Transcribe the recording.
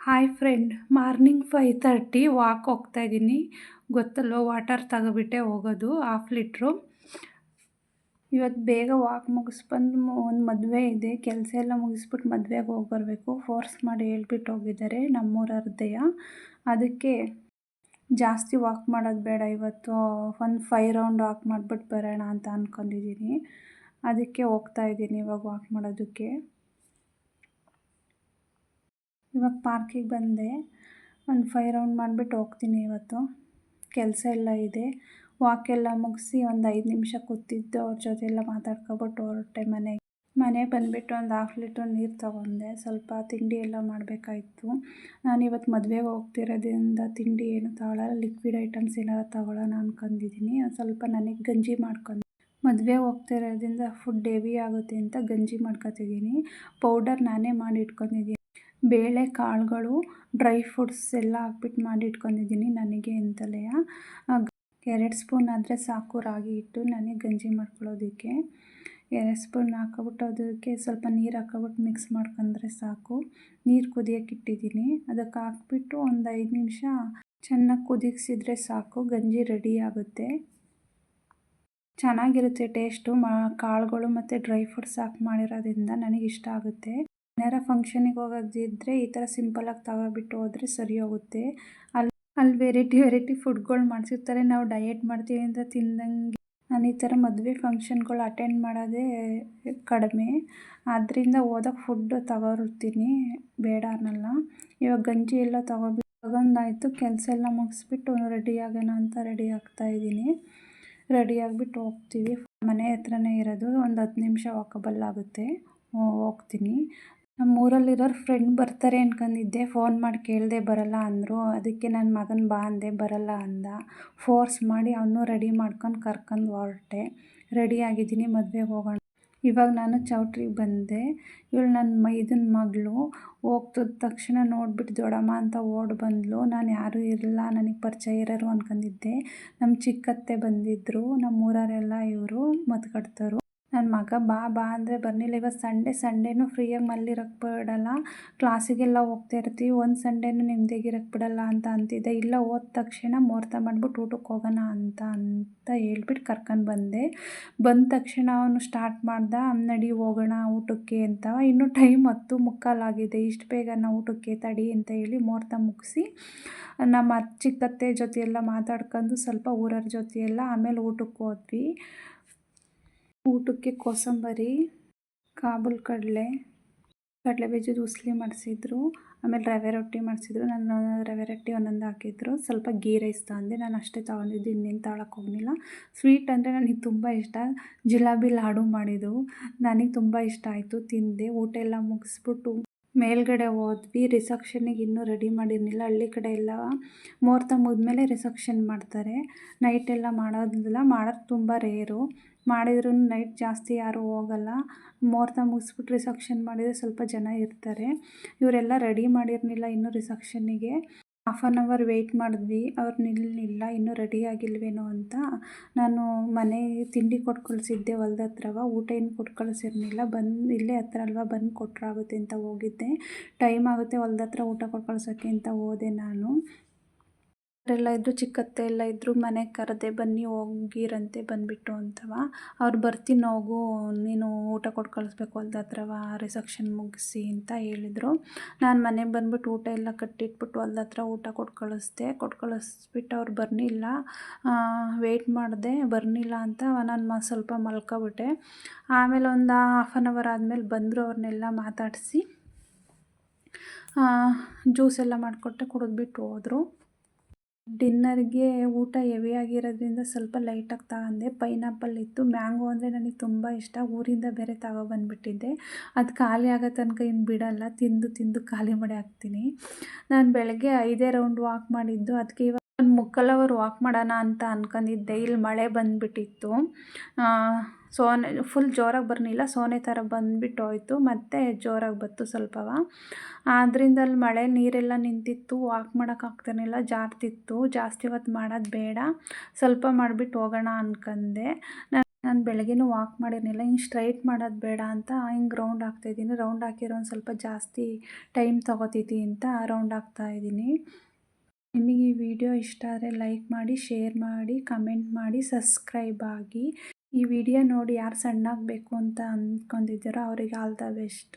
Hi friend morning five thirty walk ಹೋಗ್ತಾ ಇದ್ದೀನಿ. ಗೊತ್ತಲ್ವ ವಾಟರ್ ತಗೋಬಿಟ್ಟೆ ಹೋಗೋದು ಹಾಫ್ ಲೀಟ್ರು ಇವತ್ತು ಬೇಗ ವಾಕ್ ಮುಗಿಸ್ಬಂದು ಒಂದು ಮದುವೆ ಇದೆ, ಕೆಲಸ ಎಲ್ಲ ಮುಗಿಸ್ಬಿಟ್ಟು ಮದುವೆಗೆ ಹೋಗಿ ಬರಬೇಕು ಫೋರ್ಸ್ ಮಾಡಿ ಹೇಳ್ಬಿಟ್ಟು ಹೋಗಿದ್ದಾರೆ ನಮ್ಮೂರ ಹೃದಯ ಅದಕ್ಕೆ ಜಾಸ್ತಿ ವಾಕ್ ಮಾಡೋದು ಬೇಡ ಇವತ್ತು. ಒಂದು ಫೈ ರೌಂಡ್ ವಾಕ್ ಮಾಡಿಬಿಟ್ಟು ಬರೋಣ ಅಂತ ಅಂದ್ಕೊಂಡಿದ್ದೀನಿ ಅದಕ್ಕೆ ಹೋಗ್ತಾ ಇದ್ದೀನಿ ಇವಾಗ ವಾಕ್ ಮಾಡೋದಕ್ಕೆ. ಇವಾಗ ಪಾರ್ಕಿಗೆ ಬಂದೆ. ಒಂದು ಫೈ ರೌಂಡ್ ಮಾಡಿಬಿಟ್ಟು ಹೋಗ್ತೀನಿ ಇವತ್ತು. ಕೆಲಸ ಎಲ್ಲ ಇದೆ. ವಾಕೆಲ್ಲ ಮುಗಿಸಿ ಒಂದು ಐದು ನಿಮಿಷ ಕೂತಿದ್ದು ಅವ್ರ ಜೊತೆ ಎಲ್ಲ ಮಾತಾಡ್ಕೊಬಿಟ್ಟು ಹೊರಟೆ ಮನೆಗೆ. ಮನೆಗೆ ಬಂದುಬಿಟ್ಟು ಒಂದು ಹಾಫ್ ಲೀಟ್ರ್ ನೀರು ತೊಗೊಂಡೆ. ಸ್ವಲ್ಪ ತಿಂಡಿ ಎಲ್ಲ ಮಾಡಬೇಕಾಯಿತು. ನಾನು ಇವತ್ತು ಮದುವೆಗೆ ಹೋಗ್ತಿರೋದ್ರಿಂದ ತಿಂಡಿ ಏನು ತಗೊಳ್ಳಲ್ಲ ಲಿಕ್ವಿಡ್ ಐಟಮ್ಸ್ ಏನಾರು ತಗೊಳ್ಳೋಣ ಅಂದ್ಕೊಂಡಿದ್ದೀನಿ ಸ್ವಲ್ಪ ನನಗೆ ಗಂಜಿ ಮಾಡ್ಕೊಂಡು. ಮದುವೆ ಹೋಗ್ತಿರೋದ್ರಿಂದ ಫುಡ್ ಹೆವಿ ಆಗುತ್ತೆ ಅಂತ ಗಂಜಿ ಮಾಡ್ಕೊತಿದ್ದೀನಿ. ಪೌಡರ್ ನಾನೇ ಮಾಡಿ ಇಟ್ಕೊಂಡಿದ್ದೀನಿ. ಬೇಳೆ ಕಾಳುಗಳು, ಡ್ರೈ ಫ್ರೂಟ್ಸ್ ಎಲ್ಲ ಹಾಕ್ಬಿಟ್ಟು ಮಾಡಿ ಇಟ್ಕೊಂಡಿದ್ದೀನಿ ನನಗೆ ಅಂತಲೇ. ಎರಡು ಸ್ಪೂನ್ ಆದರೆ ಸಾಕು ರಾಗಿ ಹಿಟ್ಟು ನನಗೆ ಗಂಜಿ ಮಾಡ್ಕೊಳ್ಳೋದಕ್ಕೆ. ಎರಡು ಸ್ಪೂನ್ ಹಾಕೊಬಿಟ್ಟು ಅದಕ್ಕೆ ಸ್ವಲ್ಪ ನೀರು ಹಾಕೊಬಿಟ್ಟು ಮಿಕ್ಸ್ ಮಾಡ್ಕೊಂಡ್ರೆ ಸಾಕು. ನೀರು ಕುದಿಯೋಕ್ಕಿಟ್ಟಿದ್ದೀನಿ ಅದಕ್ಕೆ ಹಾಕ್ಬಿಟ್ಟು ಒಂದು ಐದು ನಿಮಿಷ ಚೆನ್ನಾಗಿ ಕುದಿಸಿದ್ರೆ ಸಾಕು, ಗಂಜಿ ರೆಡಿ ಆಗುತ್ತೆ. ಚೆನ್ನಾಗಿರುತ್ತೆ ಟೇಸ್ಟು. ಮಾ, ಕಾಳುಗಳು ಮತ್ತು ಡ್ರೈ ಫ್ರೂಟ್ಸ್ ಹಾಕಿ ಮಾಡಿರೋದ್ರಿಂದ ನನಗೆ ಇಷ್ಟ ಆಗುತ್ತೆ. ಏನಾರ ಫಂಕ್ಷನಿಗೆ ಹೋಗೋದಿದ್ರೆ ಈ ಥರ ಸಿಂಪಲಾಗಿ ತಗೊಬಿಟ್ಟು ಹೋದರೆ ಸರಿ ಹೋಗುತ್ತೆ. ಅಲ್ಲಿ ಅಲ್ಲಿ ವೆರೈಟಿ ವೆರೈಟಿ ಫುಡ್ಗಳು ಮಾಡಿಸಿರ್ತಾರೆ. ನಾವು ಡಯೆಟ್ ಮಾಡ್ತೀವಿ ಅಂತ ತಿಂದಂಗೆ ನಾನು ಈ ಥರ ಮದುವೆ ಫಂಕ್ಷನ್ಗಳು ಅಟೆಂಡ್ ಮಾಡೋದೇ ಕಡಿಮೆ. ಆದ್ದರಿಂದ ಹೋದಾಗ ಫುಡ್ ತಗೋರುತ್ತೀನಿ ಬೇಡ ಅನ್ನಲ್ಲ. ಇವಾಗ ಗಂಜಿ ಎಲ್ಲ ತಗೊಬಿಟ್ಟು ತಗೊಂಡಾಯಿತು. ಕೆಲಸ ಎಲ್ಲ ಮುಗಿಸ್ಬಿಟ್ಟು ರೆಡಿ ಆಗೋಣ ಅಂತ ರೆಡಿ ಆಗ್ತಾಯಿದ್ದೀನಿ ರೆಡಿ ಆಗಿಬಿಟ್ಟು ಹೋಗ್ತೀವಿ. ಮನೆ ಹತ್ರನೇ ಇರೋದು. ಒಂದು ಹತ್ತು ನಿಮಿಷ ವಾಕಬಲ್ ಆಗುತ್ತೆ. ಹೋಗ್ತೀನಿ. ನಮ್ಮ ಊರಲ್ಲಿರೋರು ಫ್ರೆಂಡ್ ಬರ್ತಾರೆ ಅನ್ಕೊಂಡಿದ್ದೆ ಫೋನ್ ಮಾಡಿ ಕೇಳಿದೆ ಬರಲ್ಲ ಅಂದರು. ಅದಕ್ಕೆ ನನ್ನ ಮಗನ ಬಾ ಅಂದೆ, ಬರಲ್ಲ ಅಂದ. ಫೋರ್ಸ್ ಮಾಡಿ ಅವನು ರೆಡಿ ಮಾಡ್ಕೊಂಡು ಕರ್ಕೊಂಡು ಹೊರಟೆ. ರೆಡಿ ಆಗಿದ್ದೀನಿ, ಮದುವೆಗೆ ಹೋಗೋಣ. ಇವಾಗ ನಾನು ಚೌಟ್ರಿಗೆ ಬಂದೆ. ಇವಳು ನನ್ನ ಮೈದನ ಮಗಳು. ಹೋಗ್ತದ ತಕ್ಷಣ ನೋಡ್ಬಿಟ್ಟು ದೊಡಮ್ಮ ಅಂತ ಓಡ್ ಬಂದಳು ನಾನು ಯಾರೂ ಇರಲಿಲ್ಲ ನನಗೆ ಪರಿಚಯ ಇರೋರು ಅಂದ್ಕೊಂಡಿದ್ದೆ ನಮ್ಮ ಚಿಕ್ಕತ್ತೆ ಬಂದಿದ್ದರು ನಮ್ಮ ಊರವರೆಲ್ಲ ಇವರು ಮತ್ಕಡ್ತರು ನನ್ನ ಮಗ ಬಾ ಬಾ ಅಂದರೆ ಬರ್ನಿಲ್ಲ. ಇವತ್ತು ಸಂಡೇ ಸಂಡೇನೂ ಫ್ರೀಯಾಗಿ ಮಲ್ಲಿರಕ್ಕೆ ಬಿಡಲ್ಲ. ಕ್ಲಾಸಿಗೆಲ್ಲ ಹೋಗ್ತಾ ಇರ್ತೀವಿ. ಒಂದು ಸಂಡೇನೂ ನೆಮ್ಮದಿಯಾಗಿರಕ್ಕೆ ಬಿಡಲ್ಲ ಅಂತ ಅಂತಿದ್ದೆ ಇಲ್ಲ, ಹೋದ ತಕ್ಷಣ ಮುಹೂರ್ತ ಮಾಡ್ಬಿಟ್ಟು ಊಟಕ್ಕೆ ಹೋಗೋಣ ಅಂತ ಅಂತ ಹೇಳ್ಬಿಟ್ಟು ಕರ್ಕೊಂಡು ಬಂದೆ. ಬಂದ ತಕ್ಷಣ ಅವನು ಸ್ಟಾರ್ಟ್ ಮಾಡ್ದ, ನಡಿ ಹೋಗೋಣ ಊಟಕ್ಕೆ ಅಂತ. ಇನ್ನೂ ಟೈಮ್ ಹತ್ತು ಮುಕ್ಕಾಲಾಗಿದೆ ಇಷ್ಟು ಬೇಗ ನಾವು ಊಟಕ್ಕೆ ತಡಿ ಅಂತ ಹೇಳಿ ಮುಹೂರ್ತ ಮುಗಿಸಿ, ನಮ್ಮ ಚಿಕ್ಕತ್ತೆ ಜೊತೆ ಎಲ್ಲ ಮಾತಾಡ್ಕೊಂಡು ಸ್ವಲ್ಪ ಊರವ್ರ ಜೊತೆ ಎಲ್ಲ ಆಮೇಲೆ ಊಟಕ್ಕೆ ಹೋದ್ವಿ. ಊಟಕ್ಕೆ ಕೋಸಂಬರಿ, ಕಾಬೂಲ್ ಕಡಲೆ ಕಡಲೆ ಬೀಜದ ಉಸ್ಲಿ ಮಾಡಿಸಿದ್ರು, ಆಮೇಲೆ ರವೆ ರೊಟ್ಟಿ ಮಾಡಿಸಿದ್ರು. ನಾನು ರವೆ ರೊಟ್ಟಿ ಒಂದೊಂದು ಹಾಕಿದ್ರು. ಸ್ವಲ್ಪ ಗೀ ರೈಸ್ ತಂದೆ. ನಾನು ಅಷ್ಟೇ ತೊಗೊಂಡಿದ್ದು, ಇನ್ನೇನು ತಗೊಳಕ್ಕೆ ಹೋಗಲಿಲ್ಲ. ಸ್ವೀಟ್ ಅಂದರೆ ನನಗೆ ತುಂಬ ಇಷ್ಟ. ಜಿಲಾಬಿ ಲಾಡು ಮಾಡಿದ್ದು. ನನಗೆ ತುಂಬ ಇಷ್ಟ ಆಯಿತು, ತಿಂದೆ. ಊಟ ಎಲ್ಲ ಮುಗಿಸ್ಬಿಟ್ಟು ಮೇಲ್ಗಡೆ ಹೋದ್ವಿ. ರಿಸೆಪ್ಷನಿಗೆ ಇನ್ನೂ ರೆಡಿ ಮಾಡಿರಲಿಲ್ಲ. ಹಳ್ಳಿ ಕಡೆ ಎಲ್ಲ ಮುಹೂರ್ತ ಮುಗಿದ್ಮೇಲೆ ರಿಸೆಪ್ಷನ್ ಮಾಡ್ತಾರೆ. ನೈಟ್ ಎಲ್ಲ ಮಾಡೋದಿಲ್ಲ ಮಾಡೋದು ತುಂಬ ರೇರು ಮಾಡಿದ್ರೂ ನೈಟ್ ಜಾಸ್ತಿ ಯಾರೂ ಹೋಗಲ್ಲ. ಮುಹೂರ್ತ ಮುಗಿಸ್ಬಿಟ್ಟು ರಿಸೆಪ್ಷನ್ ಮಾಡಿದರೆ ಸ್ವಲ್ಪ ಜನ ಇರ್ತಾರೆ. ಇವರೆಲ್ಲ ರೆಡಿ ಮಾಡಿರಲಿಲ್ಲ ಇನ್ನೂ ರಿಸೆಪ್ಷನ್ನಿಗೆ ಹಾಫ್ ಆನ್ ಅವರ್ ವೆಯ್ಟ್ ಮಾಡಿದ್ವಿ. ಅವ್ರು ನಿಲ್ಲಿಲ್ಲ, ಇನ್ನೂ ರೆಡಿ ಆಗಿಲ್ವೇನೋ ಅಂತ. ನಾನು ಮನೆ ತಿಂಡಿ ಕೊಟ್ಟು ಕಳಿಸಿದ್ದೆ, ಹೊಲ್ದ ಹತ್ರವ ಊಟ ಏನು ಕೊಟ್ಟು ಕಳಿಸಿರ್ಲಿಲ್ಲ. ಬಂದು, ಇಲ್ಲೇ ಹತ್ರ ಅಲ್ವಾ ಬಂದು ಕೊಟ್ಟರಾಗುತ್ತೆ ಅಂತ ಹೋಗಿದ್ದೆ. ಟೈಮ್ ಆಗುತ್ತೆ ಹೊಲ್ದ ಹತ್ರ ಊಟ ಕೊಟ್ಟು ಕಳ್ಸೋಕ್ಕೆ ಅಂತ ಹೋದೆ ನಾನು. ಎಲ್ಲ ಇದ್ದರು ಚಿಕ್ಕತ್ತೆ ಎಲ್ಲ ಇದ್ದರು ಮನೆಗೆ ಕರೆದೆ ಬನ್ನಿ ಹೋಗಿರಂತೆ ಬಂದುಬಿಟ್ಟು ಅಂತವ. ಅವ್ರು ಬರ್ತೀನಿ ಹೋಗು, ನೀನು ಊಟ ಕೊಟ್ಟು ಕಳಿಸ್ಬೇಕು ಅಲ್ದ ಹತ್ರವ ರಿಸೆಪ್ಷನ್ ಮುಗಿಸಿ ಅಂತ ಹೇಳಿದರು. ನಾನು ಮನೆಗೆ ಬಂದ್ಬಿಟ್ಟು ಊಟ ಎಲ್ಲ ಕಟ್ಟಿಟ್ಬಿಟ್ಟು ಅಲ್ದ ಹತ್ರ ಊಟ ಕೊಟ್ಟು ಕಳಿಸ್ದೆ. ಕೊಟ್ಟು ಕಳಿಸ್ಬಿಟ್ಟು ಅವ್ರು ಬರ್ನಿಲ್ಲ. ವೆಯ್ಟ್ ಮಾಡಿದೆ. ಬರ್ನಿಲ್ಲ ಅಂತ ನಾನು ಮ, ಸ್ವಲ್ಪ ಮಲ್ಕೊಬಿಟ್ಟೆ. ಆಮೇಲೆ ಒಂದು ಹಾಫ್ ಆನ್ ಅವರ್ ಆದಮೇಲೆ ಬಂದರು ಅವ್ರನ್ನೆಲ್ಲ ಮಾತಾಡಿಸಿ ಜ್ಯೂಸ್ ಎಲ್ಲ ಮಾಡಿಕೊಟ್ಟೆ ಕುಡಿದ್ಬಿಟ್ಟು ಹೋದರು. ಡಿನ್ನರ್ಗೆ ಊಟ ಹೆವಿ ಆಗಿರೋದ್ರಿಂದ ಸ್ವಲ್ಪ ಲೈಟಾಗಿ ತಗೊಂಡೆ. ಪೈನಾಪಲ್ ಇತ್ತು. ಮ್ಯಾಂಗೋ ಅಂದರೆ ನನಗೆ ತುಂಬ ಇಷ್ಟ. ಊರಿಂದ ಬೇರೆ ತಗೊಬಂದ್ಬಿಟ್ಟಿದ್ದೆ ಅದು ಖಾಲಿ ಆಗೋ ತನಕ ಇನ್ನು ಬಿಡೋಲ್ಲ. ತಿಂದು ತಿಂದು ಖಾಲಿ ಮಾಡಿ ಹಾಕ್ತೀನಿ. ನಾನು ಬೆಳಗ್ಗೆ ಐದೇ ರೌಂಡ್ ವಾಕ್ ಮಾಡಿದ್ದು. ಅದಕ್ಕೆ ಇವಾಗ ಮುಕ್ಕಾಲು ಅವರ್ ವಾಕ್ ಮಾಡೋಣ ಅಂತ ಅಂದ್ಕೊಂಡಿದ್ದೆ ಇಲ್ಲಿ ಮಳೆ ಬಂದುಬಿಟ್ಟಿತ್ತು. ಸೋನೆ ಫುಲ್ ಜೋರಾಗಿ ಬರಲಿಲ್ಲ. ಸೋನೆ ಥರ ಬಂದುಬಿಟ್ಟು ಹೋಯ್ತು ಮತ್ತೆ ಜೋರಾಗಿ ಬತ್ತು ಸ್ವಲ್ಪವ. ಆದ್ದರಿಂದ ಅಲ್ಲಿ ಮಳೆ, ನೀರೆಲ್ಲ ನಿಂತಿತ್ತು. ವಾಕ್ ಮಾಡೋಕ್ಕಾಗ್ತಿರ್ಲಿಲ್ಲ ಜಾರ್ತಿತ್ತು. ಜಾಸ್ತಿ ಹೊತ್ತು ಮಾಡೋದು ಬೇಡ. ಸ್ವಲ್ಪ ಮಾಡಿಬಿಟ್ಟು ಹೋಗೋಣ ಅಂದ್ಕಂದೆ ನಾನು ನಾನು ಬೆಳಗ್ಗೆನೂ ವಾಕ್ ಮಾಡಿರಲಿಲ್ಲ. ಹಿಂಗೆ ಸ್ಟ್ರೈಟ್ ಮಾಡೋದು ಬೇಡ ಅಂತ ಹಿಂಗೆ ರೌಂಡ್ ಹಾಕ್ತಾಯಿದ್ದೀನಿ ರೌಂಡ್ ಹಾಕಿರೋ ಒಂದು ಸ್ವಲ್ಪ ಜಾಸ್ತಿ ಟೈಮ್ ತೊಗೋತೈತಿ ಅಂತ ರೌಂಡ್ ಹಾಕ್ತಾಯಿದ್ದೀನಿ ನಿಮಗೆ ಈ ವಿಡಿಯೋ ಇಷ್ಟ ಆದರೆ ಲೈಕ್ ಮಾಡಿ, ಶೇರ್ ಮಾಡಿ, ಕಮೆಂಟ್ ಮಾಡಿ, ಸಬ್ಸ್ಕ್ರೈಬ್ ಆಗಿ. ಈ ವಿಡಿಯೋ ನೋಡಿ ಯಾರು ಸಣ್ಣಾಗಬೇಕು ಅಂತ ಅಂದ್ಕೊಂಡಿದ್ದೀರೋ ಅವರಿಗೆ ಆಲ್ ದ ಬೆಸ್ಟ್.